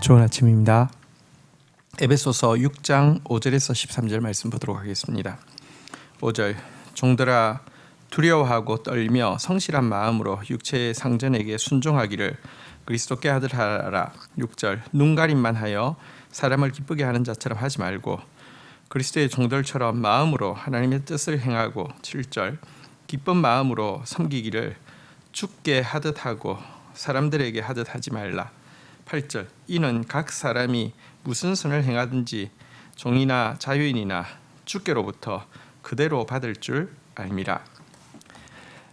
좋은 아침입니다. 에베소서 6장 5절에서 13절 말씀 보도록 하겠습니다. 5절 종들아 두려워하고 떨며 성실한 마음으로 육체의 상전에게 순종하기를 그리스도께 아들하라. 6절 눈 가림만 하여 사람을 기쁘게 하는 자처럼 하지 말고 그리스도의 종들처럼 마음으로 하나님의 뜻을 행하고 7절 기쁜 마음으로 섬기기를 죽게 하듯 하고 사람들에게 하듯 하지 말라. 8절 이는 각 사람이 무슨 선을 행하든지 종이나 자유인이나 주께로부터 그대로 받을 줄 알미라.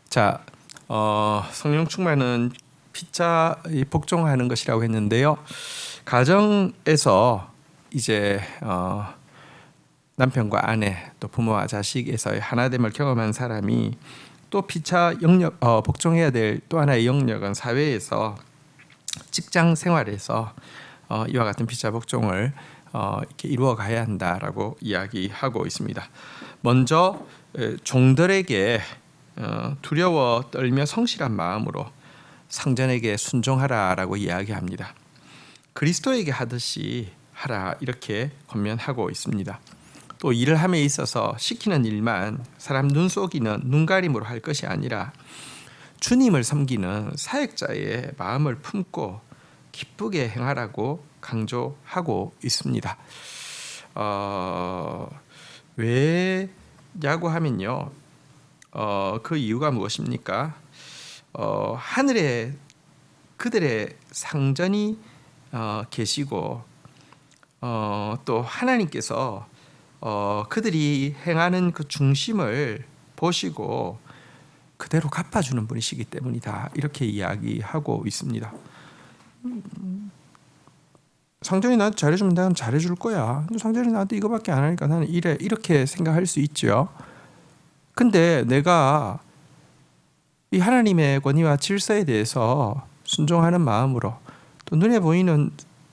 자, 어, 성령 충만은 피자 복종하는 것이라고 했는데요. 가정에서 이제 어, 남편과 아내 또 부모와 자식에서의 하나됨을 경험한 사람이 또 피차 영역 어, 복종해야 될 또 하나의 영역은 사회에서 직장 생활에서 어, 이와 같은 피차 복종을 어, 이렇게 이루어 가야 한다라고 이야기하고 있습니다. 먼저 에, 종들에게 어, 두려워 떨며 성실한 마음으로 상전에게 순종하라라고 이야기합니다. 그리스도에게 하듯이 하라 이렇게 권면하고 있습니다. 또 일을 함에 있어서 시키는 일만 사람 눈 속이는 눈가림으로 할 것이 아니라 주님을 섬기는 사역자의 마음을 품고 기쁘게 행하라고 강조하고 있습니다. 어, 왜냐고 하면요, 어, 그 이유가 무엇입니까? 어, 하늘에 그들의 상전이 어, 계시고 어, 또 하나님께서 어, 그들이 행하는 그 중심을 보시고 그대로 갚아주는 분이시기 때문이다 이렇게 이야기하고 있습니다. 음, 상전이 나한테 잘해주면 나는 잘해줄 거야. 상전이 나한테 이거밖에 안 하니까 나는 이래 이렇게 생각할 수 있죠. 근데 내가 이 하나님의 권위와 질서에 대해서 순종하는 마음으로 또 눈에 보이는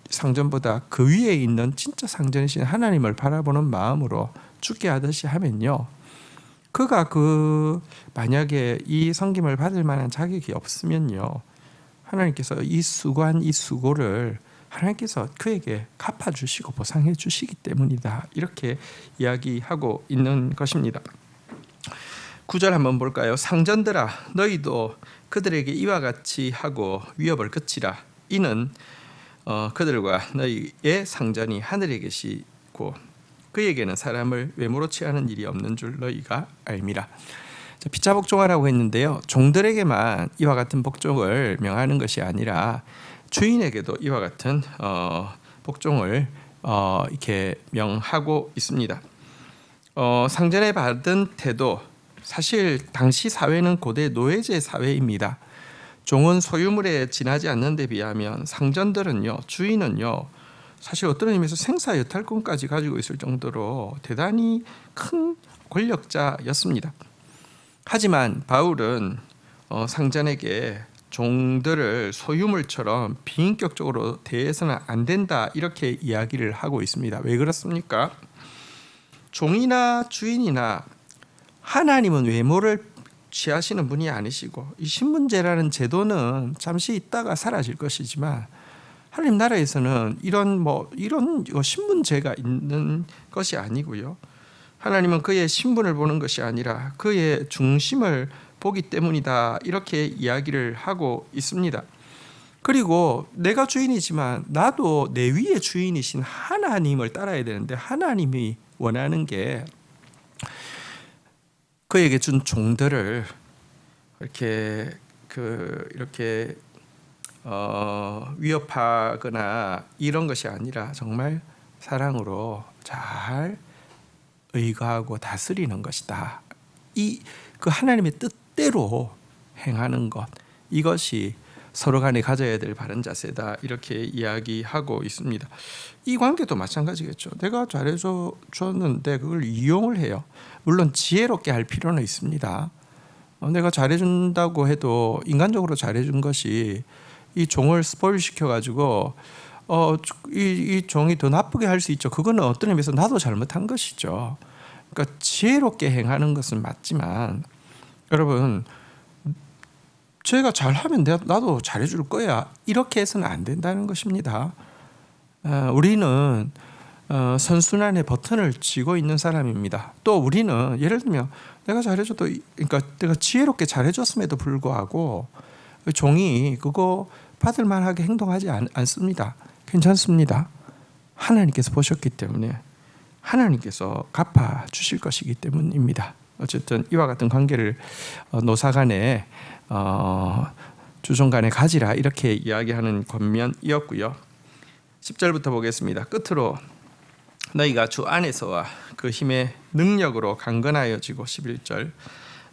상전보다 그 위에 있는 진짜 상전이신 하나님을 바라보는 마음으로 죽게 하듯이 하면요. 그가 그 만약에 이 섬김을 받을 만한 자격이 없으면요. 하나님께서 이 수고한 이 수고를 하나님께서 그에게 갚아 주시고 보상해 주시기 때문이다. 이렇게 이야기하고 있는 것입니다. 구절 한번 볼까요? 상전들아 너희도 그들에게 이와 같이 하고 위협을 그치라. 이는 어, 그들과 너희의 상전이 하늘에 계시고 그에게는 사람을 외모로 취하는 일이 없는 줄 너희가 알미라. 피차 복종하라고 했는데요. 종들에게만 이와 같은 복종을 명하는 것이 아니라 주인에게도 이와 같은 어, 복종을 어, 이렇게 명하고 있습니다. 어, 상전에 받은 태도 사실 당시 사회는 고대 노예제 사회입니다. 종은 소유물에 지나지 않는 데 비하면 상전들은요 주인은요 사실 어떤 의미에서 생사 여탈권까지 가지고 있을 정도로 대단히 큰 권력자였습니다. 하지만 바울은 어, 상전에게 종들을 소유물처럼 비인격적으로 대해서는 안 된다 이렇게 이야기를 하고 있습니다. 왜 그렇습니까? 종이나 주인이나 하나님은 외모를 취하시는 분이 아니시고 이 신분제라는 제도는 잠시 있다가 사라질 것이지만 하나님 나라에서는 이런 뭐 이런 신분제가 있는 것이 아니고요. 하나님은 그의 신분을 보는 것이 아니라 그의 중심을 보기 때문이다. 이렇게 이야기를 하고 있습니다. 그리고 내가 주인이지만 나도 내 위의 주인이신 하나님을 따라야 되는데 하나님이 원하는 게 그에게 준 종들을 이렇게 그 이렇게 어, 위협하거나 이런 것이 아니라 정말 사랑으로 잘 의거하고 다스리는 것이다. 이 그 하나님의 뜻대로 행하는 것 이것이 서로 간에 가져야 될 바른 자세다 이렇게 이야기하고 있습니다. 이 관계도 마찬가지겠죠. 내가 잘해줘 줬는데 그걸 이용을 해요. 물론 지혜롭게 할 필요는 있습니다. 어, 내가 잘해준다고 해도 인간적으로 잘해준 것이 이 종을 스포일 시켜가지고 어, 이, 이 종이 더 나쁘게 할 수 있죠. 그거는 어떤 의미에서 나도 잘못한 것이죠. 그러니까 지혜롭게 행하는 것은 맞지만 여러분 제가 잘하면 나도 잘해줄 거야 이렇게 해서는 안 된다는 것입니다. 어, 우리는 어, 선순환의 버튼을 쥐고 있는 사람입니다. 또 우리는 예를 들면 내가 잘해줘도 그러니까 내가 지혜롭게 잘해줬음에도 불구하고 종이 그거 받을 만하게 행동하지 않, 않습니다. 괜찮습니다. 하나님께서 보셨기 때문에 하나님께서 갚아 주실 것이기 때문입니다. 어쨌든 이와 같은 관계를 어, 노사간에 어, 주종간에 가지라 이렇게 이야기하는 권면이었고요. 10절부터 보겠습니다. 끝으로 너희가 주 안에서와 그 힘의 능력으로 강건하여지고 11절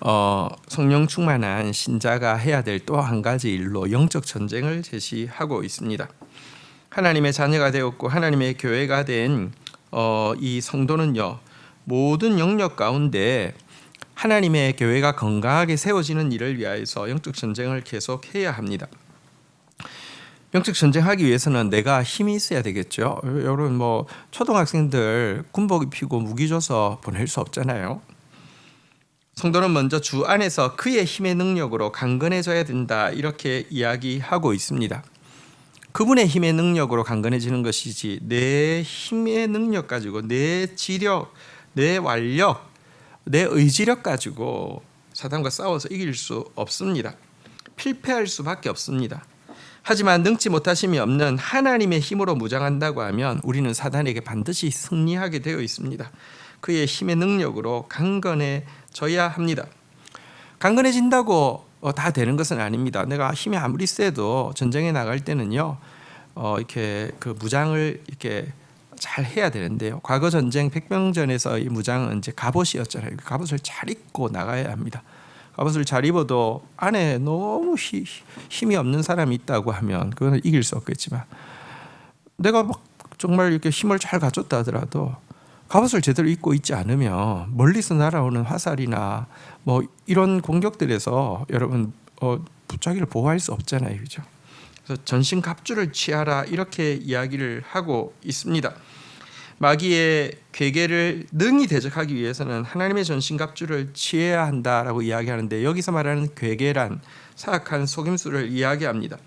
어, 성령 충만한 신자가 해야 될 또 한 가지 일로 영적 전쟁을 제시하고 있습니다. 하나님의 자녀가 되었고 하나님의 교회가 된 어, 이 성도는요 모든 영역 가운데 하나님의 교회가 건강하게 세워지는 일을 위하여서 영적 전쟁을 계속해야 합니다. 영적 전쟁하기 위해서는 내가 힘이 있어야 되겠죠. 여러분 뭐 초등학생들 군복 입히고 무기 줘서 보낼 수 없잖아요. 성도는 먼저 주 안에서 그의 힘의 능력으로 강건해져야 된다 이렇게 이야기하고 있습니다. 그분의 힘의 능력으로 강건해지는 것이지 내 힘의 능력 가지고 내 지력, 내 완력, 내 의지력 가지고 사단과 싸워서 이길 수 없습니다. 필패할 수밖에 없습니다. 하지만 능치 못하심이 없는 하나님의 힘으로 무장한다고 하면 우리는 사단에게 반드시 승리하게 되어 있습니다. 그의 힘의 능력으로 강건해 져야 합니다. 강건해진다고 어, 다 되는 것은 아닙니다. 내가 힘이 아무리 세도 전쟁에 나갈 때는요, 어, 이렇게 그 무장을 이렇게 잘 해야 되는데요. 과거 전쟁 백병전에서 이 무장은 이제 갑옷이었잖아요. 그 갑옷을 잘 입고 나가야 합니다. 갑옷을 잘 입어도 안에 너무 히, 힘이 없는 사람이 있다고 하면 그거는 이길 수 없겠지만 내가 막 정말 이렇게 힘을 잘 갖췄다 하더라도 갑옷을 제대로 입고 있지 않으면 멀리서 날아오는 화살이나 뭐 이런 공격들에서 여러분 어, 자기를 보호할 수 없잖아요, 그죠? 그래서 전신 갑주를 취하라 이렇게 이야기를 하고 있습니다. 마귀의 괴계를 능히 대적하기 위해서는 하나님의 전신 갑주를 취해야 한다라고 이야기하는데 여기서 말하는 괴계란 사악한 속임수를 이야기합니다.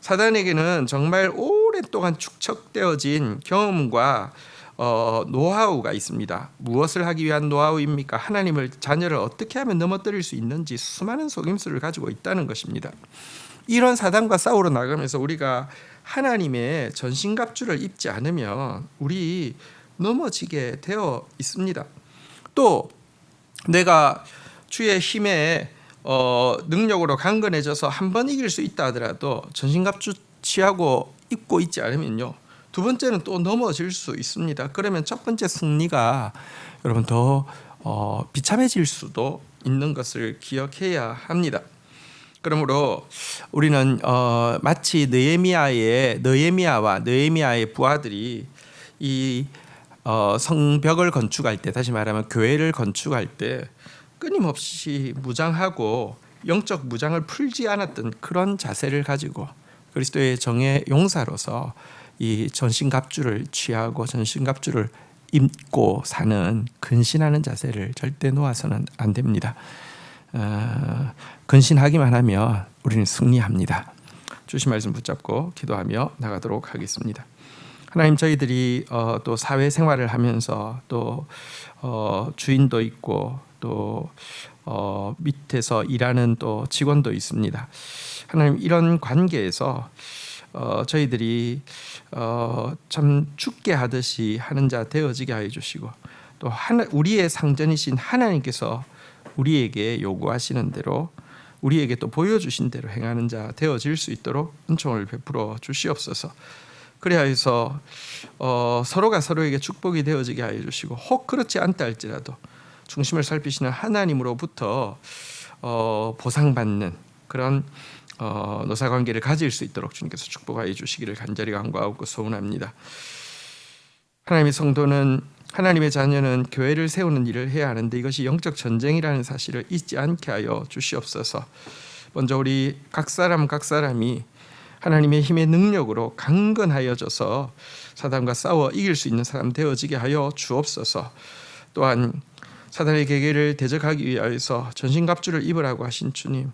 사단에게는 정말 오랫동안 축적되어진 경험과 어, 노하우가 있습니다. 무엇을 하기 위한 노하우입니까? 하나님을 자녀를 어떻게 하면 넘어뜨릴 수 있는지 수많은 속임수를 가지고 있다는 것입니다. 이런 사단과 싸우러 나가면서 우리가 하나님의 전신갑주를 입지 않으면 우리 넘어지게 되어 있습니다. 또 내가 주의 힘에 어, 능력으로 강건해져서 한 번 이길 수 있다 하더라도 전신갑주 취하고 입고 있지 않으면요. 두 번째는 또 넘어질 수 있습니다. 그러면 첫 번째 승리가 여러분 더 어, 비참해질 수도 있는 것을 기억해야 합니다. 그러므로 우리는 어, 마치 느헤미야의 느헤미야와 느헤미야의 부하들이 이 어, 성벽을 건축할 때 다시 말하면 교회를 건축할 때 끊임없이 무장하고 영적 무장을 풀지 않았던 그런 자세를 가지고 그리스도의 정의 용사로서 이 전신갑주를 취하고 전신갑주를 입고 사는 근신하는 자세를 절대 놓아서는 안 됩니다. 어, 근신하기만 하면 우리는 승리합니다. 주신 말씀 붙잡고 기도하며 나가도록 하겠습니다. 하나님 저희들이 어, 또 사회 생활을 하면서 또 어, 주인도 있고 또 어, 밑에서 일하는 또 직원도 있습니다. 하나님 이런 관계에서 어, 저희들이 어, 참 죽게 하듯이 하는 자 되어지게 하여 주시고 또 하나, 우리의 상전이신 하나님께서 우리에게 요구하시는 대로 우리에게 또 보여주신 대로 행하는 자 되어질 수 있도록 은총을 베풀어 주시옵소서. 그리하여서 어, 서로가 서로에게 축복이 되어지게 하여 주시고 혹 그렇지 않다 할지라도 중심을 살피시는 하나님으로부터 어, 보상받는 그런 어, 노사 관계를 가질 수 있도록 주님께서 축복하여 주시기를 간절히 간구하고 소원합니다. 하나님의 성도는 하나님의 자녀는 교회를 세우는 일을 해야 하는데 이것이 영적 전쟁이라는 사실을 잊지 않게 하여 주시옵소서. 먼저 우리 각 사람 각 사람이 하나님의 힘의 능력으로 강건하여져서 사단과 싸워 이길 수 있는 사람 되어지게 하여 주옵소서. 또한 사단의 계계를 대적하기 위하여서 전신갑주를 입으라고 하신 주님.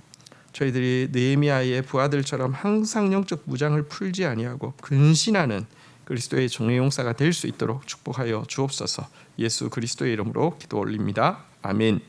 저희들이 느헤미야의 부하들처럼 항상 영적 무장을 풀지 아니하고 근신하는 그리스도의 종의 용사가 될 수 있도록 축복하여 주옵소서. 예수 그리스도의 이름으로 기도 올립니다. 아멘.